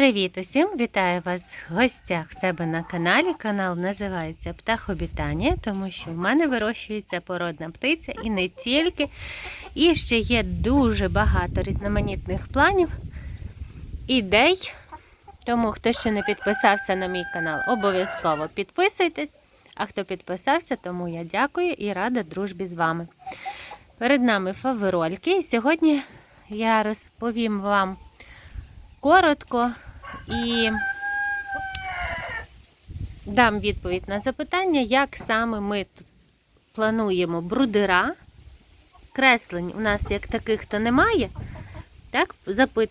Привіт усім! Вітаю вас в гостях себе на каналі. Канал називається Птахобітання, тому що в мене вирощується породна птиця і не тільки. І ще є дуже багато різноманітних планів, ідей. Тому, хто ще не підписався на мій канал, обов'язково підписуйтесь. А хто підписався, тому я дякую і рада дружбі з вами. Перед нами фаверольки. І сьогодні я розповім вам коротко і дам відповідь на запитання, як саме ми тут плануємо брудера. Креслень у нас як таких то немає. Так,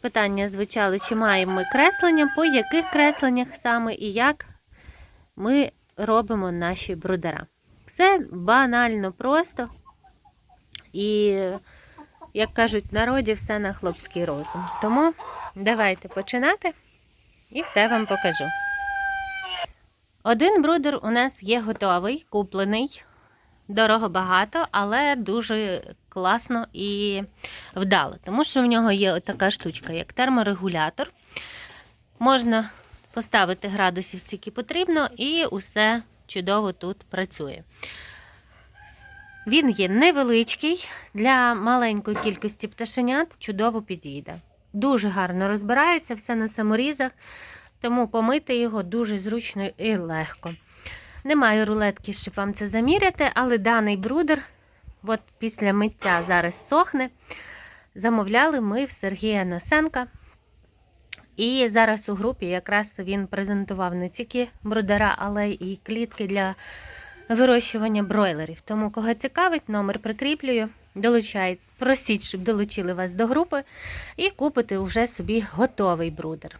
питання звучали, чи маємо ми креслення, по яких кресленнях саме і як ми робимо наші брудера. Все банально просто. І, як кажуть в народі, все на хлопський розум. Тому давайте починати і все вам покажу. Один брудер у нас є готовий, куплений. Дорого багато, але дуже класно і вдало. Тому що в нього є така штучка, як терморегулятор. Можна поставити градусів, скільки потрібно, і усе чудово тут працює. Він є невеличкий, для маленької кількості пташенят чудово підійде. Дуже гарно розбирається все на саморізах, тому помити його дуже зручно і легко. Немає рулетки, щоб вам це заміряти, але даний брудер, от після миття зараз сохне. Замовляли ми в Сергія Носенка. І зараз у групі якраз він презентував не тільки брудера, але і клітки для вирощування бройлерів. Тому, кого цікавить, номер прикріплюю. Долучайте, просіть, щоб долучили вас до групи і купите вже собі готовий брудер.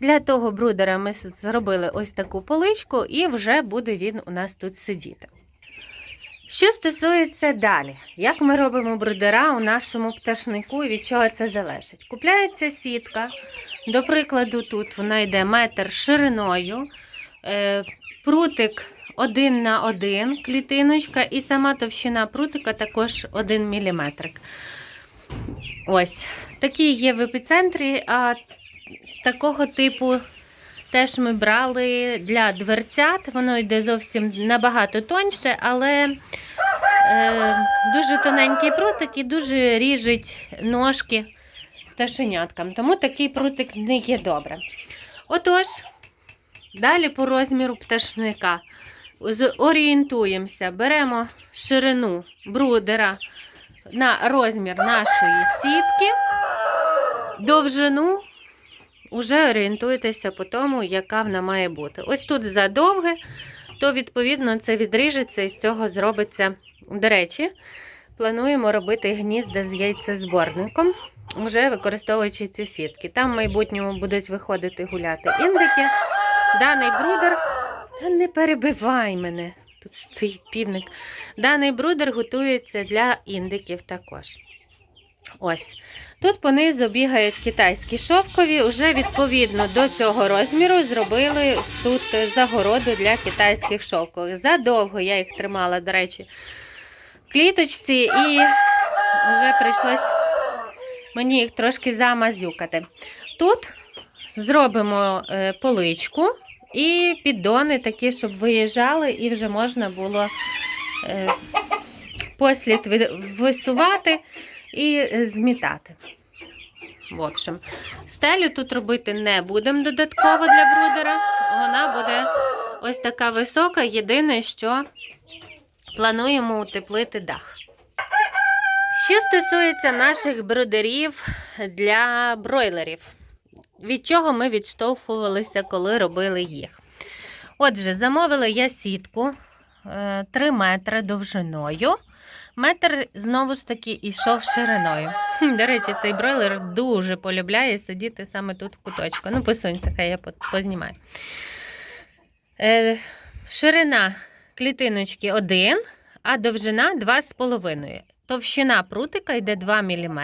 Для того брудера ми зробили ось таку поличку, і вже буде він у нас тут сидіти. Що стосується далі, як ми робимо брудера у нашому пташнику і від чого це залежить? Купляється сітка, до прикладу, тут вона йде метр шириною, е, прутик 1 на 1 клітиночка, і сама товщина прутика також 1 мм. Ось, такі є в епіцентрі, а такого типу теж ми брали для дверцят. Воно йде зовсім набагато тоньше, але е, дуже тоненький прутик і дуже ріжить ножки пташеняткам. Тому такий прутик не є добре. Отож, далі по розміру пташника. Орієнтуємося, беремо ширину брудера на розмір нашої сітки, довжину вже орієнтуєтеся по тому, яка вона має бути. Ось тут задовге, то, відповідно, це відріжеться і з цього зробиться. До речі, плануємо робити гнізда з яйцезборником, вже використовуючи ці сітки. Там в майбутньому будуть виходити гуляти індики. Даний брудер. Та не перебивай мене. Тут стоїть півник. Даний брудер готується для індиків також. Ось. Тут понизу бігають китайські шовкові. Уже відповідно до цього розміру зробили тут загороду для китайських шовкових. Задовго я їх тримала, до речі, в кліточці, і вже прийшлось мені їх трошки замазюкати. Тут зробимо е, поличку. І піддони такі, щоб виїжджали, і вже можна було е, послід висувати і змітати. В общем, стелю тут робити не будемо додатково для брудера. Вона буде ось така висока. Єдине, що плануємо утеплити дах. Що стосується наших брудерів для бройлерів від чого ми відштовхувалися, коли робили їх. Отже, замовила я сітку 3 метри довжиною. Метр, знову ж таки, ішов шириною. До речі, цей бройлер дуже полюбляє сидіти саме тут в куточку. Ну, посунься, хай я познімаю. Е, ширина клітиночки 1, а довжина 2,5. Товщина прутика йде 2 мм.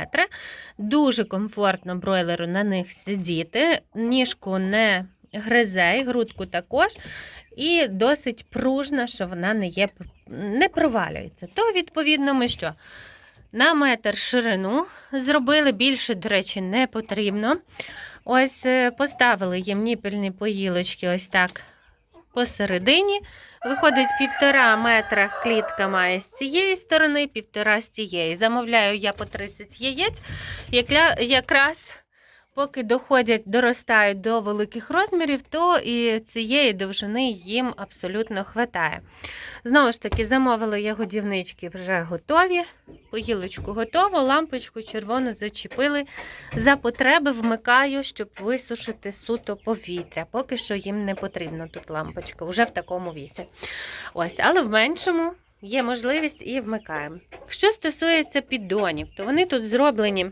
Дуже комфортно бройлеру на них сидіти. Ніжку не гризе, і грудку також. І досить пружна, що вона не є, не провалюється. То, відповідно, ми що? на метр ширину. Зробили більше, до речі, не потрібно. Ось е, поставили їм ніпельні поїлочки ось так посередині. Виходить півтора метра клітка має з цієї сторони, півтора з цієї. Замовляю я по 30 яєць. Якраз поки доходять, доростають до великих розмірів, то і цієї довжини їм абсолютно хватає. Знову ж таки, замовили я годівнички вже готові. Поїлочку готову, лампочку червону зачепили. За потреби вмикаю, щоб висушити суто повітря. Поки що їм не потрібна тут лампочка, вже в такому віці. Ось, але в меншому є можливість і вмикаємо. Що стосується піддонів, то вони тут зроблені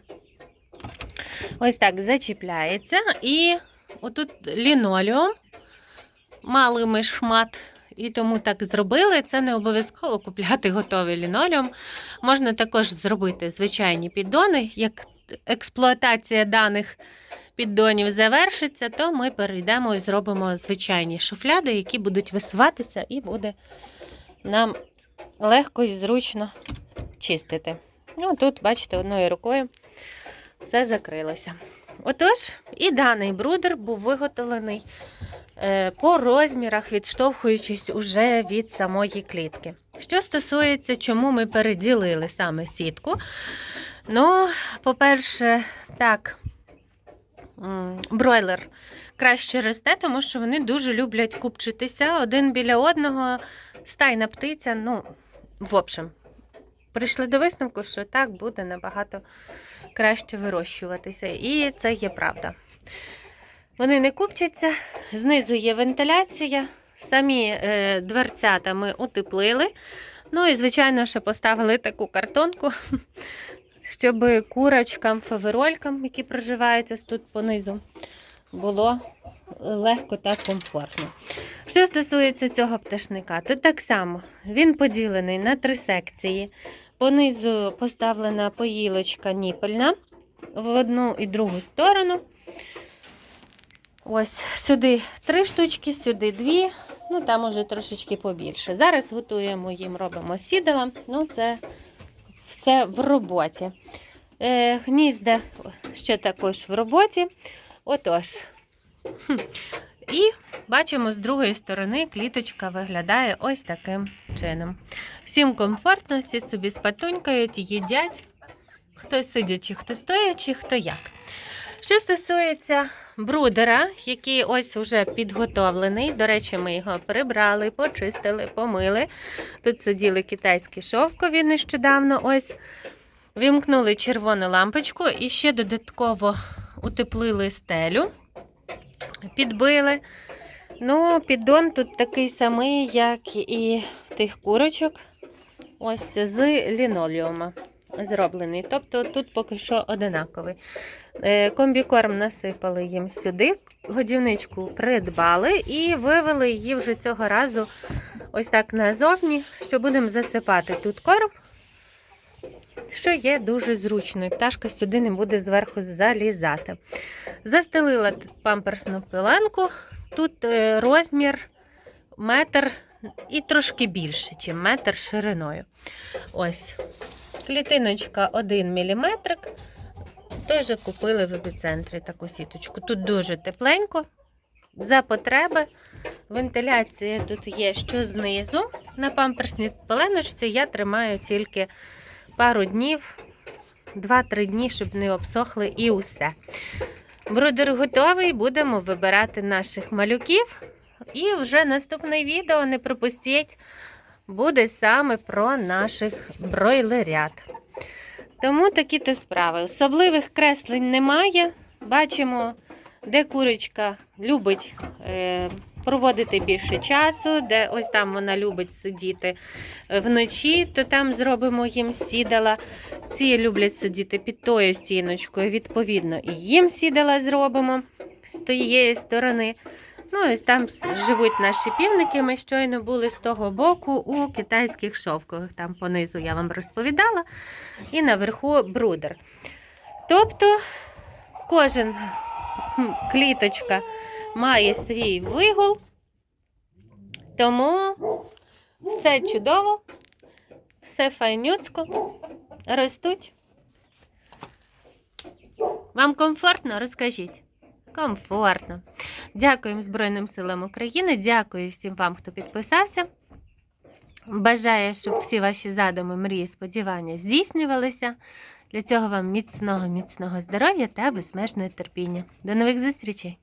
ось так зачіпляється. І отут лінолеум, мали ми шмат. І тому так зробили. Це не обов'язково купляти готовий лінолеум. Можна також зробити звичайні піддони. Як експлуатація даних піддонів завершиться, то ми перейдемо і зробимо звичайні шуфляди, які будуть висуватися, і буде нам легко і зручно чистити. Ну, тут, бачите, одною рукою все закрилося. Отож, і даний брудер був виготовлений е, по розмірах, відштовхуючись уже від самої клітки. Що стосується, чому ми переділили саме сітку, ну, по-перше, так, бройлер краще росте, тому що вони дуже люблять купчитися один біля одного, стайна птиця. Ну, в общем, прийшли до висновку, що так буде набагато краще вирощуватися. І це є правда. Вони не купчаться, знизу є вентиляція, самі е, дверцята ми утеплили. Ну і, звичайно, ще поставили таку картонку, щоб курочкам, фаверолькам, які проживають ось тут понизу, було легко та комфортно. Що стосується цього пташника, то так само він поділений на три секції. Понизу поставлена поїлочка ніпельна в одну і другу сторону. Ось сюди три штучки, сюди дві, ну там уже трошечки побільше. Зараз готуємо їм, робимо сідала. Ну, це все в роботі. Е, гнізда ще також в роботі. Отож. І бачимо, з другої сторони кліточка виглядає ось таким чином. Всім комфортно, всі собі спатунькають, їдять. Хто сидячи, хто стоячи, хто як. Що стосується брудера, який ось уже підготовлений. До речі, ми його прибрали, почистили, помили. Тут сиділи китайські шовкові нещодавно. Ось вімкнули червону лампочку і ще додатково утеплили стелю, підбили. Ну, піддон тут такий самий, як і тих курочок. Ось з лінолеума зроблений. Тобто тут поки що одинаковий. Е, Комбікорм насипали їм сюди, годівничку придбали і вивели її вже цього разу ось так назовні, що будемо засипати тут корм, що є дуже зручно. І пташка сюди не буде зверху залізати. Застелила памперсну пиланку. Тут е, розмір метр і трошки більше, ніж метр шириною. Ось. Клітиночка 1 мм. Теж купили в епіцентрі таку сіточку. Тут дуже тепленько. За потреби. Вентиляція тут є що знизу. На памперсній пеленочці я тримаю тільки пару днів, 2-3 дні, щоб не обсохли і усе. Брудер готовий, будемо вибирати наших малюків. І вже наступне відео, не пропустіть, буде саме про наших бройлерят. Тому такі то справи. Особливих креслень немає. Бачимо, де курочка любить е, проводити більше часу, де ось там вона любить сидіти вночі, то там зробимо їм сідала. Ці люблять сидіти під тою стіночкою, відповідно, і їм сідала зробимо з тієї сторони. Ну, і там живуть наші півники. Ми щойно були з того боку у китайських шовкових. Там понизу я вам розповідала. І наверху брудер. Тобто кожен кліточка має свій вигул. Тому все чудово, все файнюцько. Ростуть? Вам комфортно? Розкажіть. Комфортно. Дякуємо Збройним силам України. Дякую всім вам, хто підписався. Бажаю, щоб всі ваші задуми, мрії, сподівання здійснювалися. Для цього вам міцного, міцного здоров'я та безмежного терпіння. До нових зустрічей!